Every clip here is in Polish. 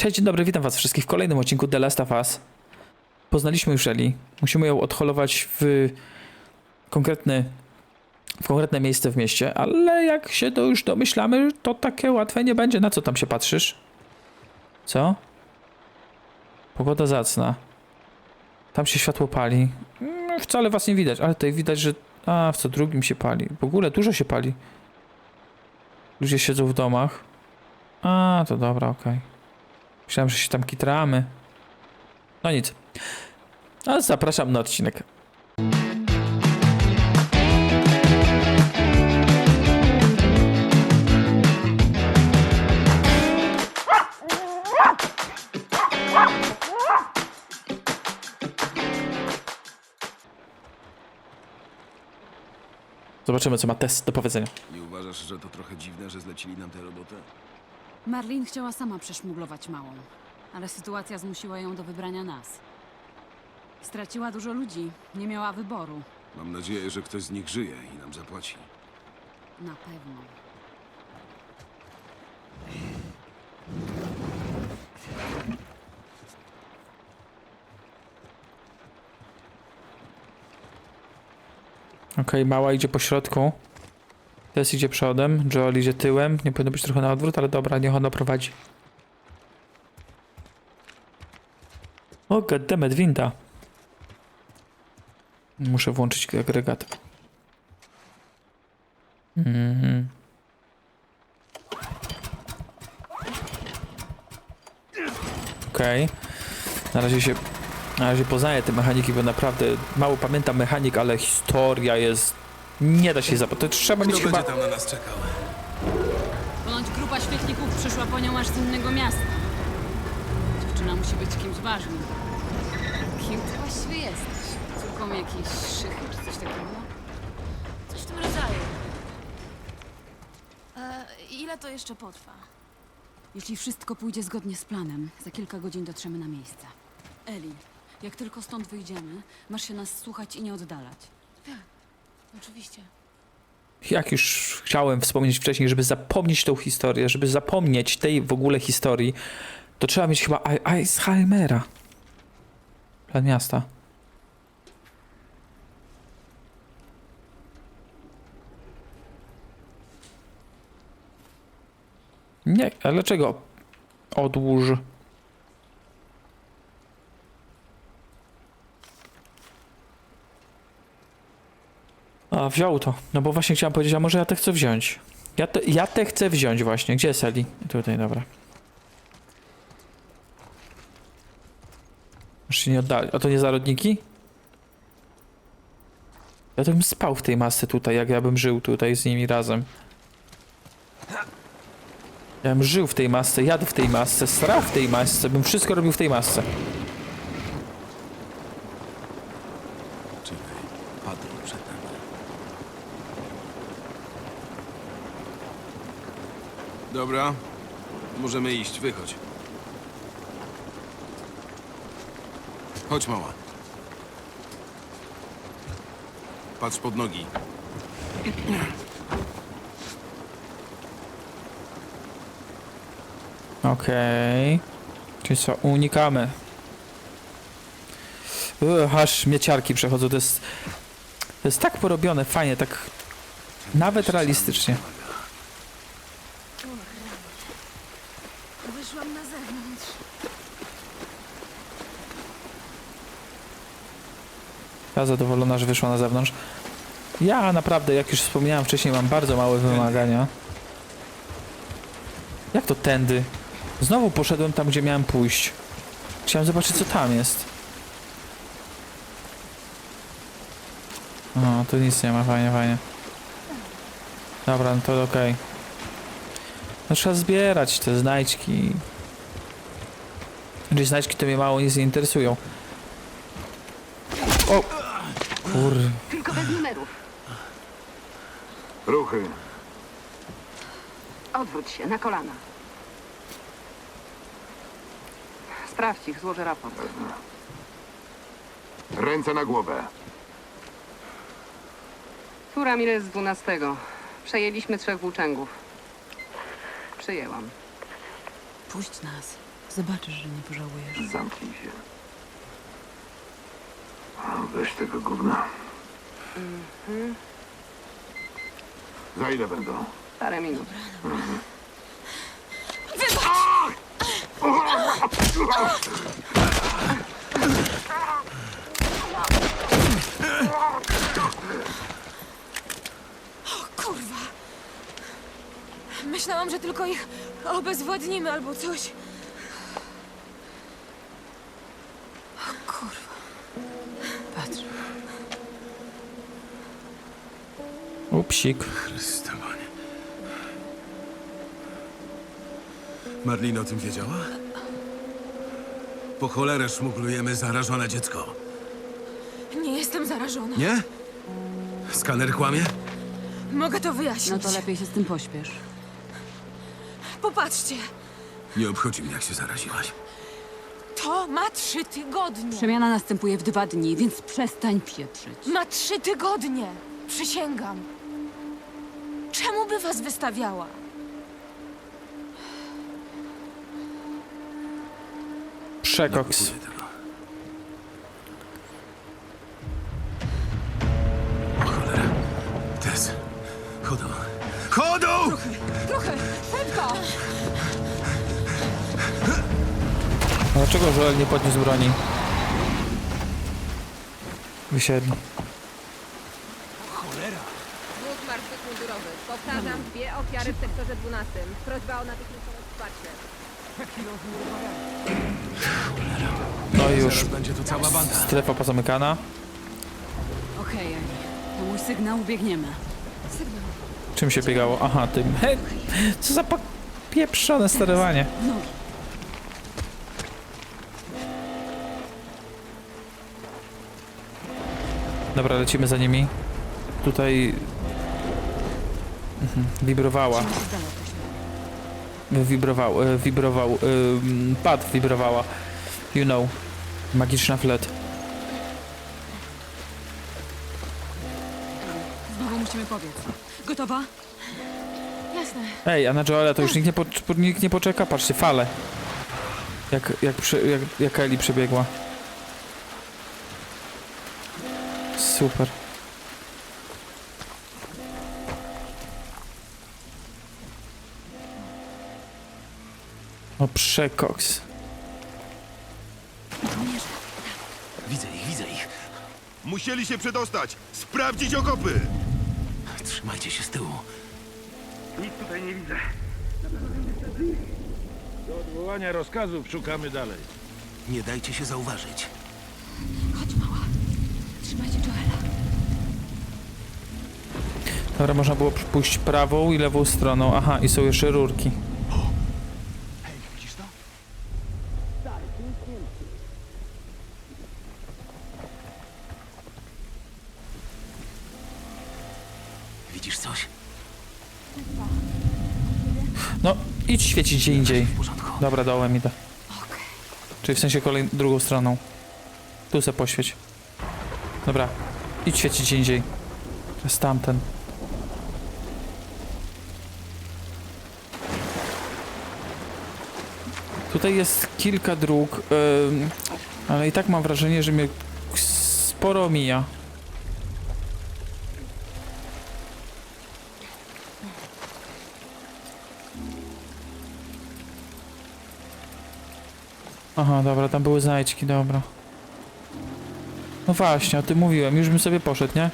Cześć, dzień dobry, witam was wszystkich w kolejnym odcinku The Last of Us. Poznaliśmy już Eli. Musimy ją odholować w konkretny, w konkretne miejsce w mieście, ale jak się to już domyślamy, to takie łatwe nie będzie. Na co tam się patrzysz? Co? Pogoda zacna. Tam się światło pali. Mm, Wcale was nie widać, ale tutaj widać, że a, w co drugim się pali. W ogóle dużo się pali. Ludzie siedzą w domach. A, to dobra, okej. Myślałem, że się tam kitramy. No nic. A zapraszam na odcinek. Zobaczymy, co ma test do powiedzenia. Nie uważasz, że to trochę dziwne, że zlecili nam tę robotę? Marlin chciała sama przeszmuglować małą, ale sytuacja zmusiła ją do wybrania nas. Straciła dużo ludzi, nie miała wyboru. Mam nadzieję, że ktoś z nich żyje i nam zapłaci. Na pewno. Okej, mała idzie po środku. Tess idzie przodem, Joel idzie tyłem. Nie powinno być trochę na odwrót, ale dobra, niech ona prowadzi. O, goddammit, winda. Muszę włączyć agregat. Mhm. Okej. Na razie się na razie poznaję te mechaniki, bo naprawdę mało pamiętam mechanik, ale historia jest... Nie da się. To trzeba mieć chyba... tam na nas czekał? Ponoć grupa świetlików przyszła po nią aż z innego miasta. Dziewczyna musi być kimś ważnym. Kim ty właściwie jesteś? Córką jakiejś szychy czy coś takiego? Coś w tym rodzaju. E, ile to jeszcze potrwa? Jeśli wszystko pójdzie zgodnie z planem, za kilka godzin dotrzemy na miejsce. Eli, jak tylko stąd wyjdziemy, masz się nas słuchać i nie oddalać. Oczywiście. Jak już chciałem wspomnieć wcześniej, żeby zapomnieć tą historię, żeby zapomnieć tej w ogóle historii, to trzeba mieć chyba Al- Alzheimera. Plan miasta. Nie, ale dlaczego? Odłóż. A, wziął to. No bo właśnie chciałem powiedzieć, a może ja te chcę wziąć. Ja te, ja te chcę wziąć właśnie. Gdzie jest Eli? Tutaj, dobra. Już się nie oddali. A to nie zarodniki? Ja to bym spał w tej masce tutaj, jak ja bym żył tutaj z nimi razem. Ja bym żył w tej masce, jadł w tej masce, srał w tej masce, bym wszystko robił w tej masce. Czekaj, patrol przed nami. Dobra, możemy iść, wychodź. Chodź, mała. Patrz pod nogi. Okej. Czyli co, unikamy. Ugh, aż mieciarki przechodzą, to jest... To jest tak porobione, fajnie, tak... Nawet realistycznie. Wyszłam na zewnątrz. Ja zadowolona, że wyszła na zewnątrz. Ja naprawdę, jak już wspomniałem wcześniej, mam bardzo małe wymagania. Jak to tędy? Znowu poszedłem tam, gdzie miałem pójść. Chciałem zobaczyć, co tam jest. O, tu nic nie ma, fajnie, fajnie. Dobra, no to okej. No trzeba zbierać te znajdźki. Czyli znajdźki to mnie mało nic nie interesują. Kur... Tylko bez numerów. Ruchy. Odwróć się, na kolana. Sprawdź ich, złożę raport. Ręce na głowę. Tura Mile z 12. Przejęliśmy trzech włóczęgów. Przyjęłam. Puść nas. Zobaczysz, że nie pożałujesz. Zamknij się. Weź tego gówna. Za ile będą? Parę minut. Kurwa! Myślałam, że tylko ich obezwładnimy albo coś. Upsik. Chryste, panie. Marlin o tym wiedziała? Po cholerę szmuglujemy zarażone dziecko. Nie jestem zarażona. Nie? Skaner kłamie? Mogę to wyjaśnić. No to lepiej się z tym pośpiesz. Popatrzcie. Nie obchodzi mnie, jak się zaraziłaś. To ma trzy tygodnie. Przemiana następuje w dwa dni, więc przestań pieprzyć. Ma trzy tygodnie. Przysięgam. Czemu by was wystawiała? Przekoks. O cholera. Tess. Chodą. Chodą! Trochę. Szybko. Dlaczego Joel nie podniósł broni? Wysiedli. 2012. Prośba o natychmiastowe wsparcie. No już będzie tu cała banda. strefa pozamykana. Okej, To mój sygnał, biegniemy. Czym się biegało? Aha, tym. He, co za pieprzone sterowanie. Dobra, lecimy za nimi. Tutaj Mhm, Wibrowała. Wibrował, e, wibrował, pad wibrowała. You know. Magiczna flet. Znowu musimy pobiec. Gotowa? Jasne. Ej, a na Joela to już nikt nie, po, nikt nie poczeka? Patrzcie, fale. Jak, jak, prze, jak, jak Eli przebiegła. Super. O, przekoks. Widzę ich, widzę ich. Musieli się przedostać! Sprawdzić okopy! Trzymajcie się z tyłu. Nic tutaj nie widzę. Do odwołania rozkazów szukamy dalej. Nie dajcie się zauważyć. Chodź, mała. Trzymajcie Joela. Dobra, można było pójść prawą i lewą stroną. Aha, i są jeszcze rurki. Idź świecić gdzie indziej. Dobra, dołem idę. Czyli w sensie kolej drugą stroną. Tu se poświeć. Dobra, idź świecić gdzie indziej. Teraz tamten. Tutaj jest kilka dróg, ym, ale i tak mam wrażenie, że mnie sporo mija. Aha, dobra, tam były znajdźki, dobra. No właśnie, o tym mówiłem, już bym sobie poszedł, nie?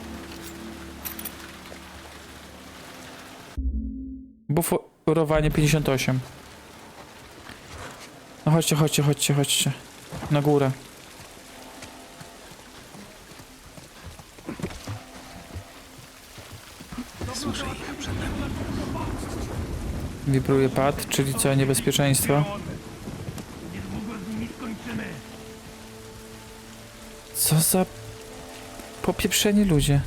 Buforowanie 58. No chodźcie, chodźcie, chodźcie, chodźcie. Na górę. Wibruje pad, czyli co, niebezpieczeństwo? Co za popieprzeni ludzie.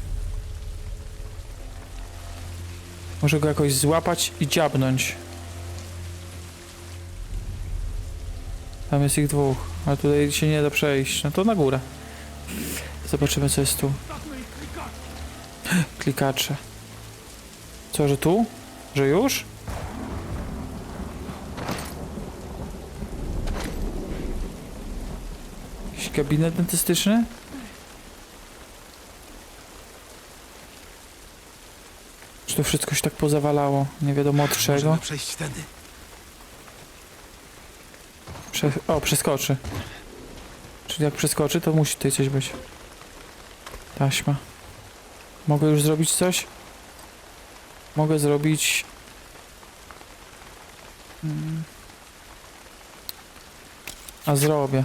Może go jakoś złapać i dziabnąć. Tam jest ich dwóch, ale tutaj się nie da przejść. No to na górę. Zobaczymy co jest tu. Klikacze. Co, że tu? Że już? Jakiś gabinet dentystyczny? Czy to wszystko się tak pozawalało? Nie wiadomo od czego. Możemy przejść tędy. Prze o, przeskoczy. Czyli jak przeskoczy, to musi tutaj coś być. Taśma. Mogę już zrobić coś? Mogę zrobić... Mm. A zrobię.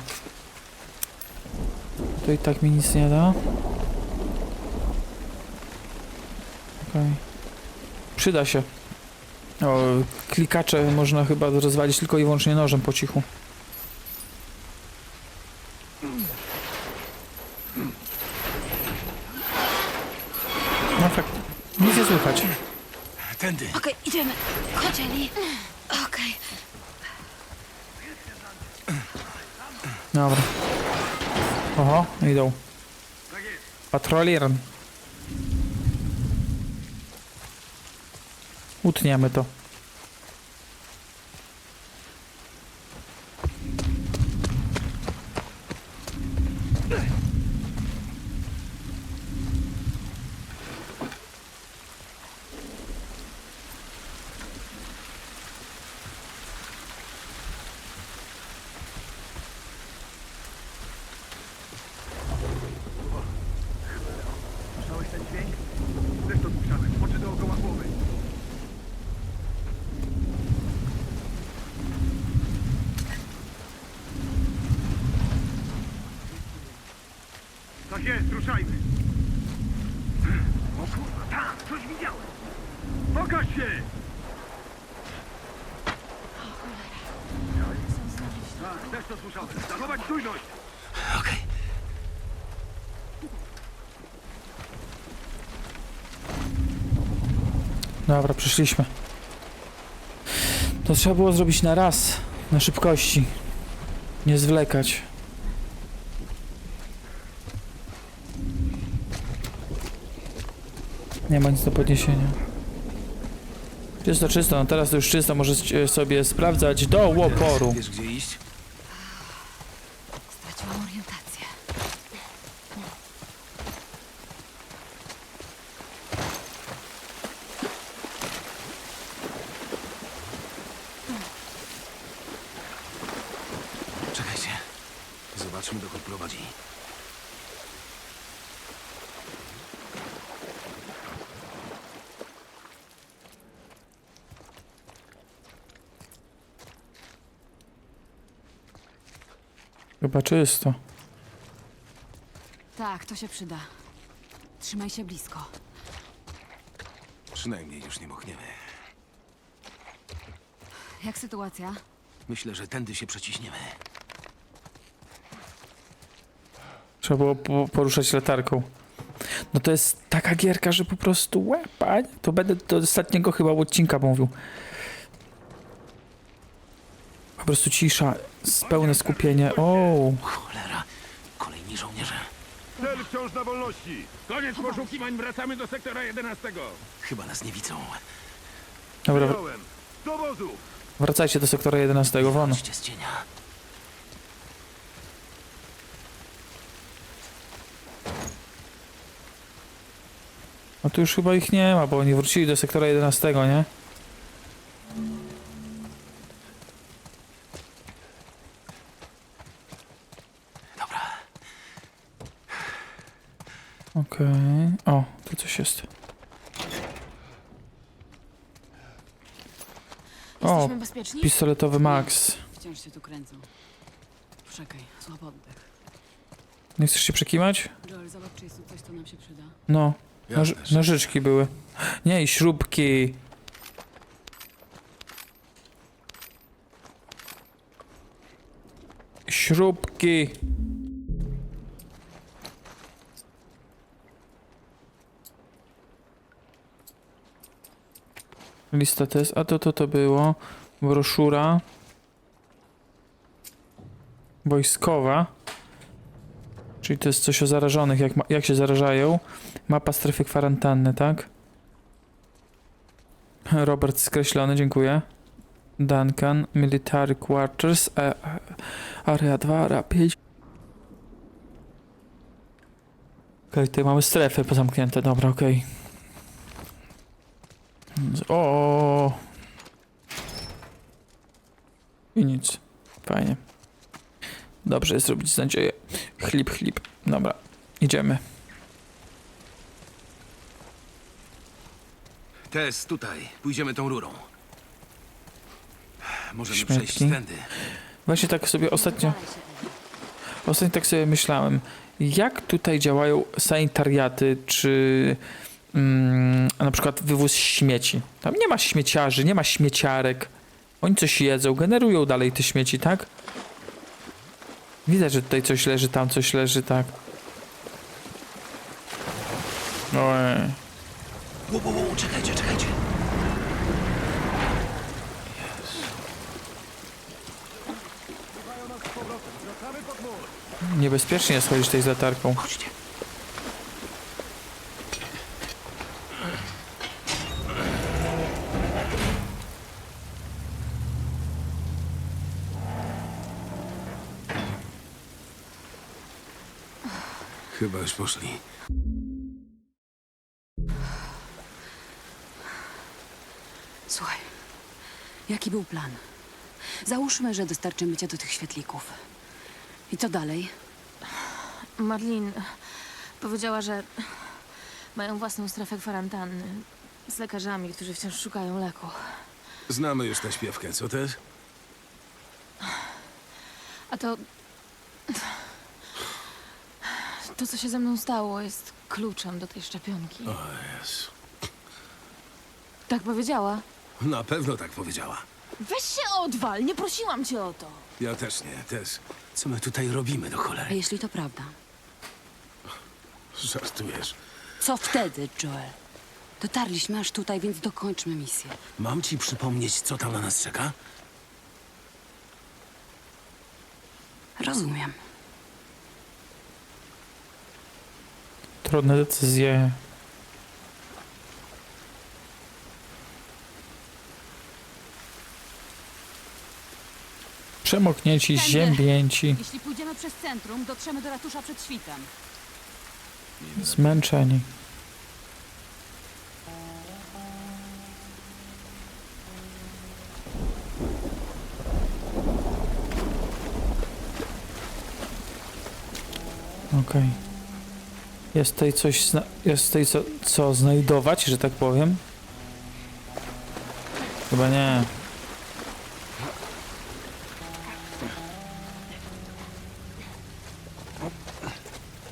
To i tak mi nic nie da. Okej. Przyda się. O, klikacze można chyba rozwalić tylko i wyłącznie nożem po cichu. No fakt, nic nie słychać. Tędy. Okej, idziemy. Chodź, Eli. Okej. Dobra. Oho, idą. Patrolier. Utniemy to. Tak jest, ruszajmy. O kurwa, tam, coś widziałem. Pokaż się! Tak, też to słyszałem. Zachować czujność! Okej. Dobra, przyszliśmy. To trzeba było zrobić na raz, na szybkości. Nie zwlekać. Nie ma nic do podniesienia. Czysto, czysto, no teraz to już czysto, możecie sobie sprawdzać do łoporu. Wiesz, gdzie iść? Chyba czysto. Tak, to się przyda. Trzymaj się blisko. Przynajmniej już nie mochniemy. Jak sytuacja? Myślę, że tędy się przeciśniemy. Trzeba było po- poruszać latarką. No to jest taka gierka, że po prostu łepań. To będę do ostatniego chyba odcinka mówił. Po prostu cisza, pełne skupienie. O, Cholera. Kolejni żołnierze. Cel wciąż na wolności. Koniec poszukiwań, wracamy do sektora 11. Chyba nas nie widzą. dobra, wr- Przyjąłem. Do wozu. wracajcie do sektora 11, won. Chodźcie z cienia. No tu już chyba ich nie ma, bo oni wrócili do sektora 11, nie? Coś jest. O, Jesteśmy bezpieczni? pistoletowy Max. Wciąż się tu kręcą. Poczekaj, złap oddech. Nie chcesz się przekimać? Joel, zobacz, czy jest tu coś, co nam się przyda. No, noż, nożyczki były. Nie, i śrubki. Śrubki. Lista test, a to to to było. Broszura. Wojskowa. Czyli to jest coś o zarażonych, jak, jak się zarażają. Mapa strefy kwarantanny, tak? Robert skreślony, dziękuję. Duncan, Military Quarters, e, Area 2, Area 5. Okej, tutaj mamy strefy pozamknięte, dobra, okej. O, o. I nic. Fajnie. Dobrze jest robić nadzieję. Chlip, chlip. Dobra, idziemy. Tess, tutaj. Pójdziemy tą rurą. Możemy Śmietki. przejść tędy. Właśnie tak sobie ostatnio, ostatnio tak sobie myślałem, jak tutaj działają sanitariaty, czy mm, na przykład wywóz śmieci. Tam nie ma śmieciarzy, nie ma śmieciarek. Oni coś jedzą, generują dalej te śmieci, tak? Widać, że tutaj coś leży, tam coś leży, tak. Ojej. Ło, ło, ło, czekajcie, czekajcie. Niebezpiecznie jest chodzić tutaj z latarką. Chodźcie. Już poszli. Słuchaj, jaki był plan? Załóżmy, że dostarczymy cię do tych świetlików. I co dalej? Marlin powiedziała, że mają własną strefę kwarantanny z lekarzami, którzy wciąż szukają leku. Znamy już tę śpiewkę, co też? A to. To, co się ze mną stało, jest kluczem do tej szczepionki. O Jezu. Tak powiedziała. Na pewno tak powiedziała. Weź się odwal, nie prosiłam cię o to. Ja też nie, Tess. Co my tutaj robimy do A cholery? jeśli to prawda? Żartujesz. Co wtedy, Joel? Dotarliśmy aż tutaj, więc dokończmy misję. Mam ci przypomnieć, co tam na nas czeka? Rozumiem. Trudne decyzje. Przemoknięci, Tędy. ziębięci, Jeśli pójdziemy przez centrum, dotrzemy do ratusza przed świtem. zmęczeni. Okej. Jest tutaj coś, jest tutaj co, co znajdować, że tak powiem? Chyba nie.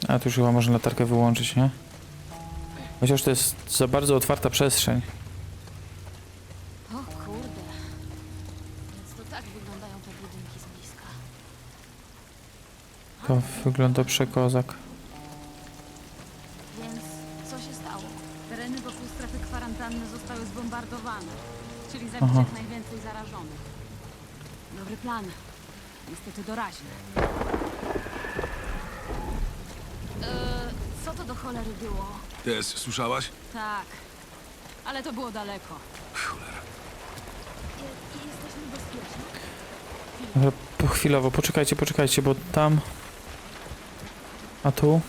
A tu już chyba można latarkę wyłączyć, nie? Chociaż to jest za bardzo otwarta przestrzeń. O kurde. Więc to tak wyglądają te budynki z bliska. To wygląda przekozak. Tess, słyszałaś? Tak. Ale to było daleko. Cholera. Jesteśmy bezpieczni? Dobra, po chwilowo, poczekajcie, poczekajcie, bo tam... A tu?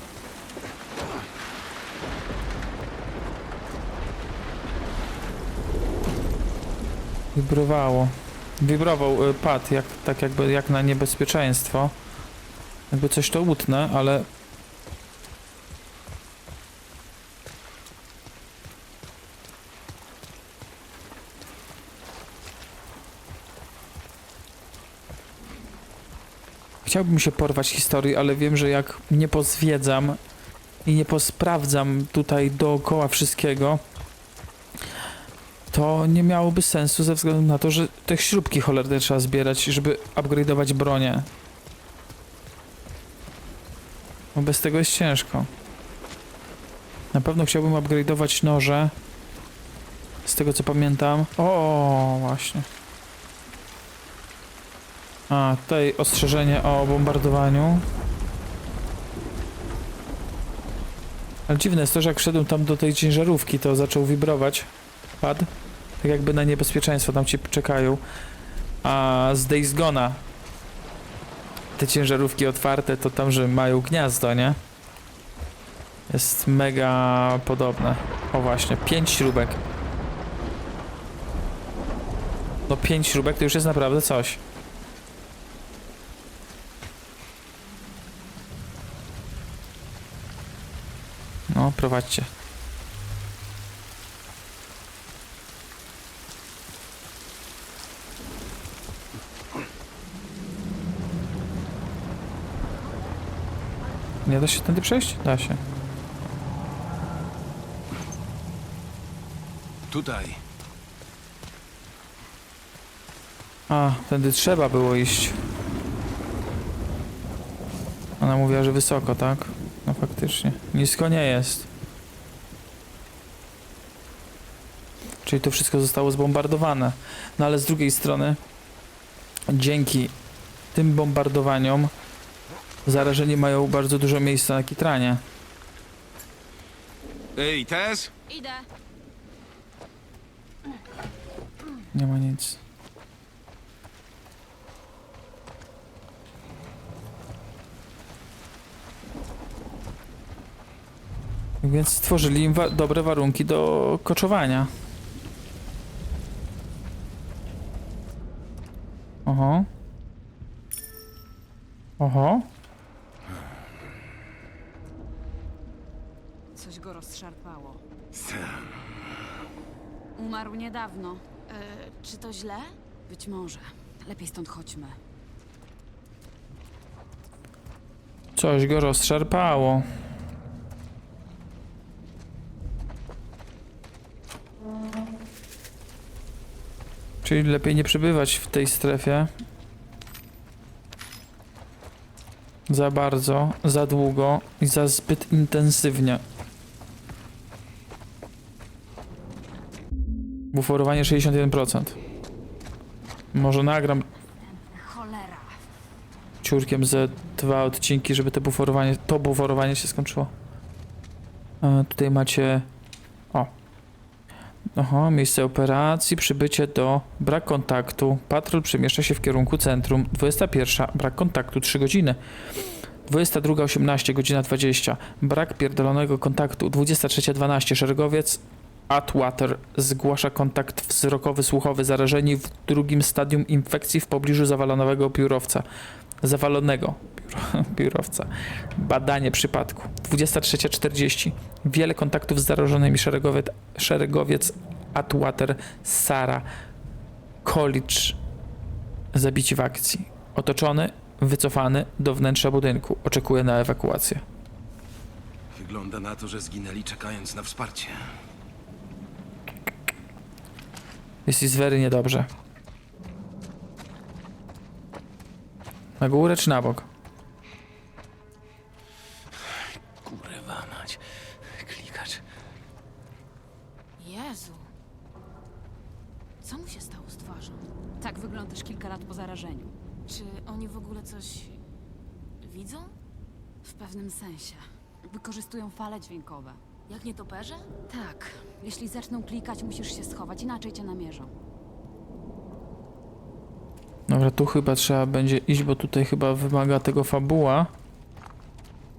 Wibrowało. Wibrował y, pad, jak, tak jakby jak na niebezpieczeństwo. Jakby coś to łutne, ale... Chciałbym się porwać historii, ale wiem, że jak nie pozwiedzam i nie posprawdzam tutaj dookoła wszystkiego, to nie miałoby sensu ze względu na to, że te śrubki cholerne trzeba zbierać, żeby upgrade'ować bronię. Bo bez tego jest ciężko. Na pewno chciałbym upgrade'ować noże. Z tego co pamiętam. O, właśnie. A, tutaj ostrzeżenie o bombardowaniu. Ale dziwne jest to, że jak wszedłem tam do tej ciężarówki, to zaczął wibrować pad. Tak jakby na niebezpieczeństwo tam ci czekają. A z Days Gone'a te ciężarówki otwarte to tam, że mają gniazdo, nie? jest mega podobne. O właśnie, pięć śrubek. No pięć śrubek to już jest naprawdę coś. No, prowadźcie. Nie da się tędy przejść? Da się. Tutaj. A, tędy trzeba było iść. Ona mówiła, że wysoko, tak? No faktycznie. Nisko nie jest. Czyli to wszystko zostało zbombardowane. No ale z drugiej strony, dzięki tym bombardowaniom, zarażeni mają bardzo dużo miejsca na kitranie. Ej, Tess? Idę. Nie ma nic. Więc stworzyli im wa dobre warunki do koczowania. Oho. Oho. Coś go rozszarpało. Niedawno. E, czy to źle? Być może. Lepiej stąd chodźmy. Coś go rozszarpało. Czyli lepiej nie przebywać w tej strefie. Za bardzo, za długo i za zbyt intensywnie. Buforowanie 61%. Może nagram Cholera. ciurkiem ze dwa odcinki, żeby to buforowanie, to buforowanie się skończyło. E, tutaj macie. O. Oho, miejsce operacji, przybycie do brak kontaktu. Patrol przemieszcza się w kierunku centrum. 21. Brak kontaktu 3 godziny. 22.18, godzina 20. Brak pierdolonego kontaktu. 23.12. Szeregowiec Atwater zgłasza kontakt wzrokowy, słuchowy. Zarażeni w drugim stadium infekcji w pobliżu zawalonego biurowca zawalonego biuro, biurowca. Badanie przypadku. 23.40. Wiele kontaktów z zarażonymi szeregowiec, szeregowiec Atwater Sara College zabici w akcji. Otoczony, wycofany do wnętrza budynku. Oczekuje na ewakuację. Wygląda na to, że zginęli czekając na wsparcie. Jest i zwery niedobrze. Na górę czy na bok? Kurwa mać. Klikacz. Jezu. Co mu się stało z twarzą? Tak wyglądasz kilka lat po zarażeniu. Czy oni w ogóle coś widzą? W pewnym sensie. Wykorzystują fale dźwiękowe. Jak nietoperze? Tak. Jeśli zaczną klikać, musisz się schować, inaczej cię namierzą. Dobra, tu chyba trzeba będzie iść, bo tutaj chyba wymaga tego fabuła.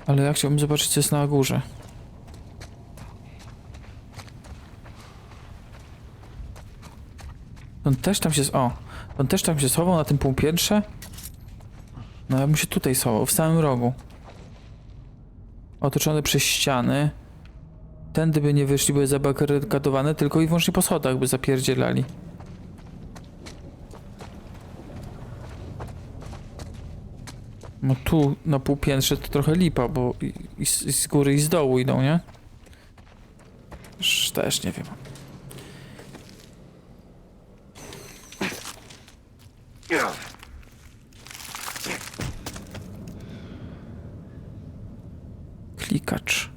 Ale ja chciałbym zobaczyć, co jest na górze. On też tam się... O! On też tam się schował na tym półpiętrze? No ja bym się tutaj schował, w samym rogu. Otoczony przez ściany. Tędy by nie wyszli, były zabarykadowane, tylko i wyłącznie po schodach by zapierdzielali. No tu na półpiętrze to trochę lipa, bo i, z- i z góry i z dołu idą, nie? Sz- Też nie wiem. Klikacz.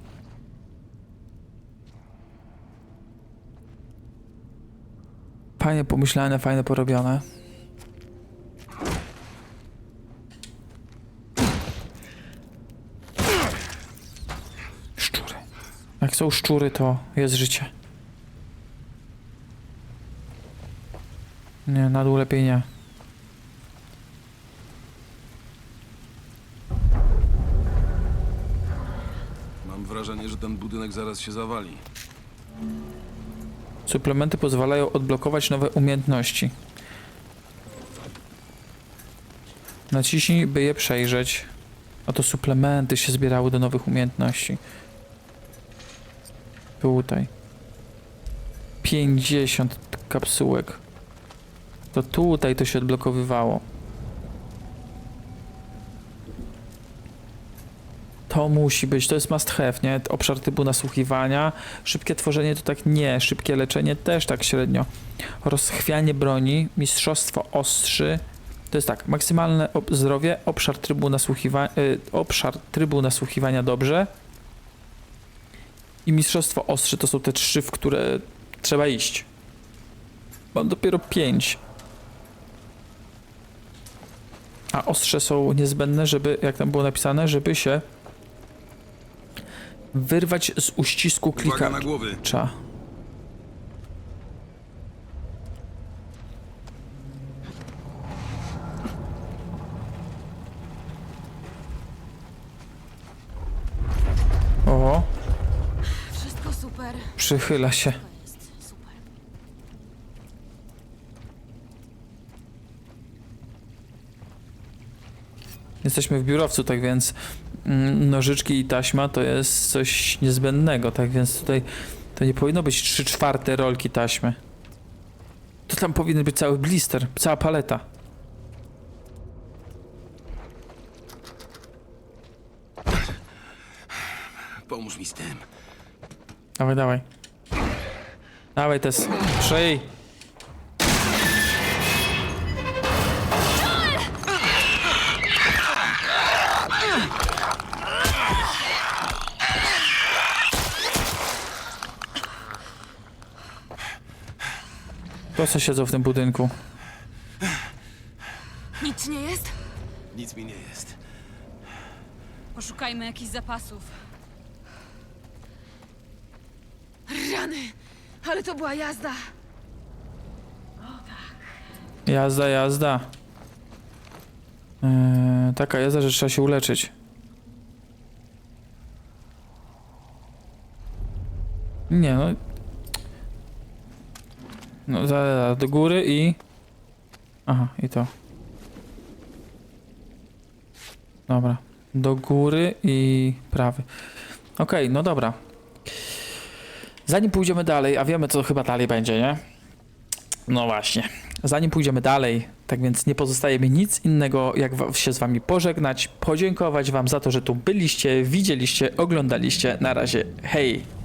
Fajnie pomyślane, fajnie porobione. Szczury. Jak są szczury, to jest życie. Nie, na dół lepiej nie. Mam wrażenie, że ten budynek zaraz się zawali. Suplementy pozwalają odblokować nowe umiejętności. Naciśnij, by je przejrzeć. A to suplementy się zbierały do nowych umiejętności. Tutaj. 50 kapsułek. To tutaj to się odblokowywało. To musi być, to jest must have, nie? Obszar typu nasłuchiwania. Szybkie tworzenie to tak nie, szybkie leczenie też tak średnio. Rozchwianie broni, mistrzostwo ostrzy. To jest tak, maksymalne ob- zdrowie, obszar trybu, nasłuchiwa- y, obszar trybu nasłuchiwania dobrze. I mistrzostwo ostrzy to są te trzy, w które trzeba iść. Mam dopiero pięć. A ostrze są niezbędne, żeby, jak tam było napisane, żeby się wyrwać z uścisku Uwaga na klikacza. głowy. O, Wszystko super. przychyla się. To jest super. Jesteśmy w biurowcu, tak więc nożyczki i taśma to jest coś niezbędnego, tak więc tutaj to nie powinno być 3 czwarte rolki taśmy. To tam powinien być cały blister, cała paleta. Pomóż mi z tym. Dawaj, dawaj. Dawaj, Tess. Szyj. To co siedzą w tym budynku? Nic ci nie jest? Nic mi nie jest. Poszukajmy jakichś zapasów. Rany! Ale to była jazda! Jazda, jazda. Eee, taka jazda, że trzeba się uleczyć. Nie no. No, za, za, do góry i... Aha, i to. Dobra. Do góry i prawy. Okej, no dobra. Zanim pójdziemy dalej, a wiemy co chyba dalej będzie, nie? No właśnie. Zanim pójdziemy dalej, tak więc nie pozostaje mi nic innego, jak się z wami pożegnać, podziękować wam za to, że tu byliście, widzieliście, oglądaliście. Na razie, hej!